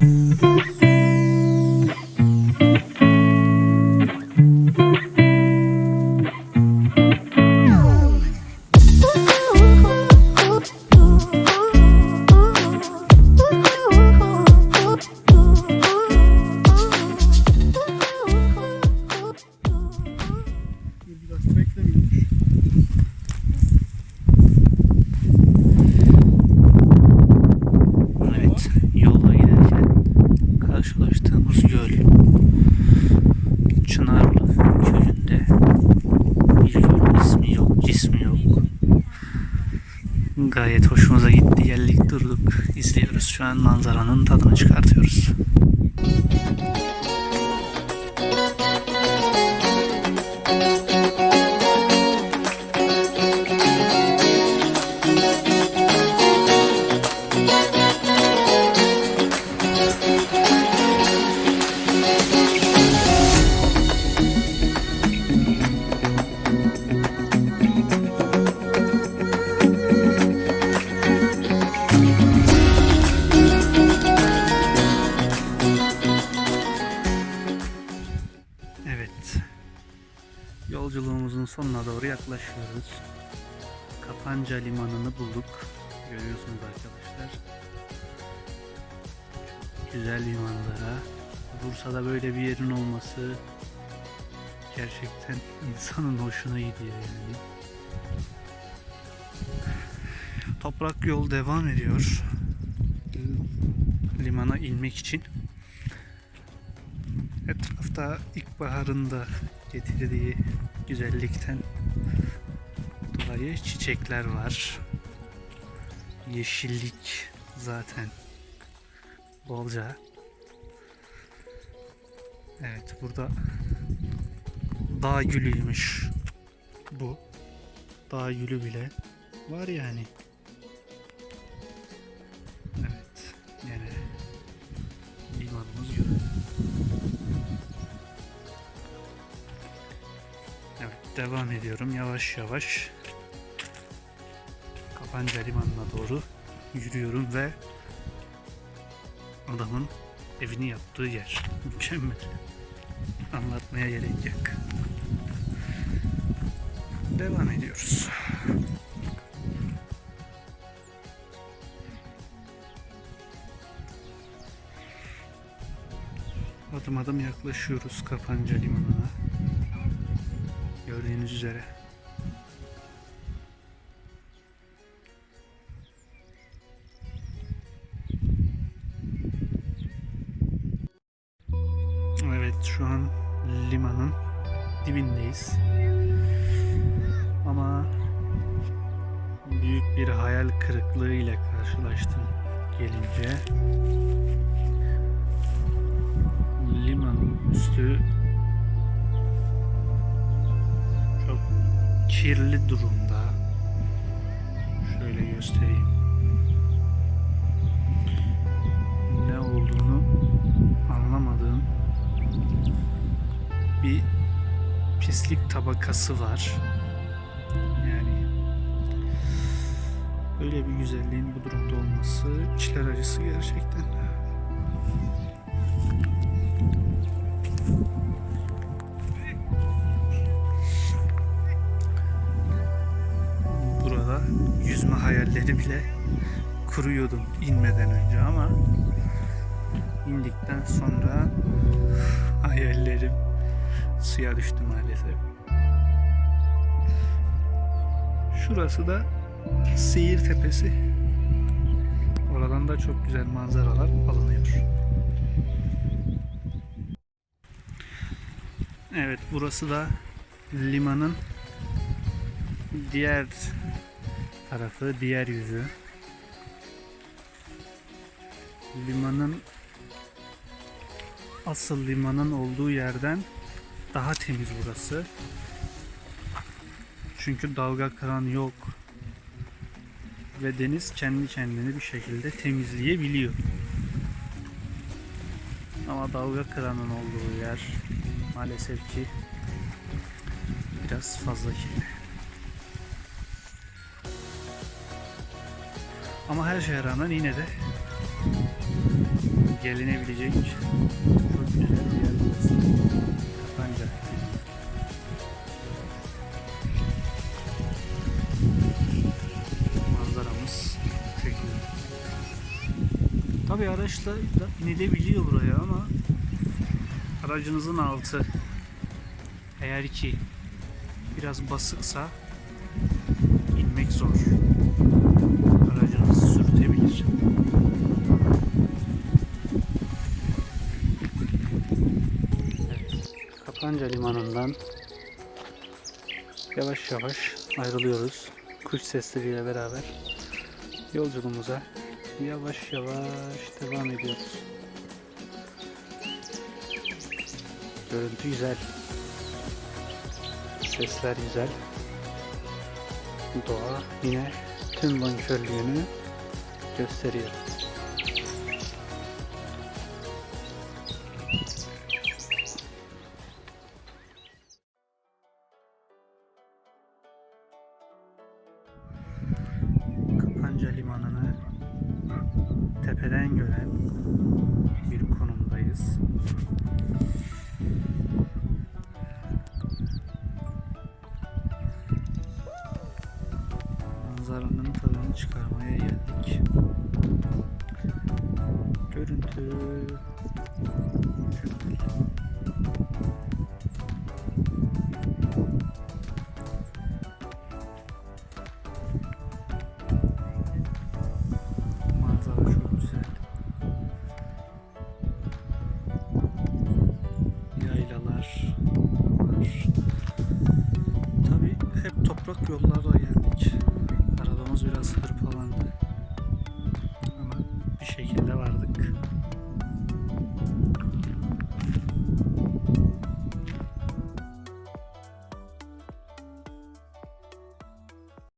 Biraz Gayet hoşumuza gitti, geldik durduk, izliyoruz. Şu an manzaranın tadını çıkartıyoruz. Evet. Yolculuğumuzun sonuna doğru yaklaşıyoruz. Kapanca limanını bulduk. Görüyorsunuz arkadaşlar. Çok güzel bir manzara. Bursa'da böyle bir yerin olması gerçekten insanın hoşuna gidiyor yani. Toprak yol devam ediyor. Limana inmek için. Etrafta ilkbaharın da getirdiği güzellikten dolayı çiçekler var. Yeşillik zaten bolca. Evet burada dağ gülüymüş bu. Dağ gülü bile var yani. Devam ediyorum yavaş yavaş. Kapanca limanına doğru yürüyorum ve adamın evini yaptığı yer. Mükemmel. Anlatmaya gerek yok. Devam ediyoruz. Adım adım yaklaşıyoruz Kapanca limanına. Gördüğünüz üzere. Evet şu an limanın dibindeyiz. Ama büyük bir hayal kırıklığı ile karşılaştım gelince. Limanın üstü kirli durumda. Şöyle göstereyim. Ne olduğunu anlamadığım bir pislik tabakası var. Yani öyle bir güzelliğin bu durumda olması içler acısı gerçekten. Yüzme hayalleri bile kuruyordum inmeden önce ama indikten sonra hayallerim suya düştü maalesef. Şurası da Seyir Tepesi. Oradan da çok güzel manzaralar alınıyor. Evet burası da limanın diğer tarafı, diğer yüzü. Limanın asıl limanın olduğu yerden daha temiz burası. Çünkü dalga kıran yok. Ve deniz kendi kendini bir şekilde temizleyebiliyor. Ama dalga kıranın olduğu yer maalesef ki biraz fazla kirli. Ama her şeye rağmen yine de gelinebilecek çok güzel bir yer burası. Kapanca. Manzaramız şekilde. Tabi araçla inilebiliyor buraya ama aracınızın altı eğer ki biraz basıksa inmek zor. Evet, Kapanca Limanı'ndan yavaş yavaş ayrılıyoruz. Kuş sesleriyle beraber yolculuğumuza yavaş yavaş devam ediyoruz. Görüntü güzel. Sesler güzel. Doğa yine tüm bonkörlüğünü gösteriyor. Kapanca Limanı'nı tepeden gören bir konumdayız. kötü. Yaylalar. Tabi hep toprak yollarla geldik. Arabamız biraz hırpalandı. Ama bir şekilde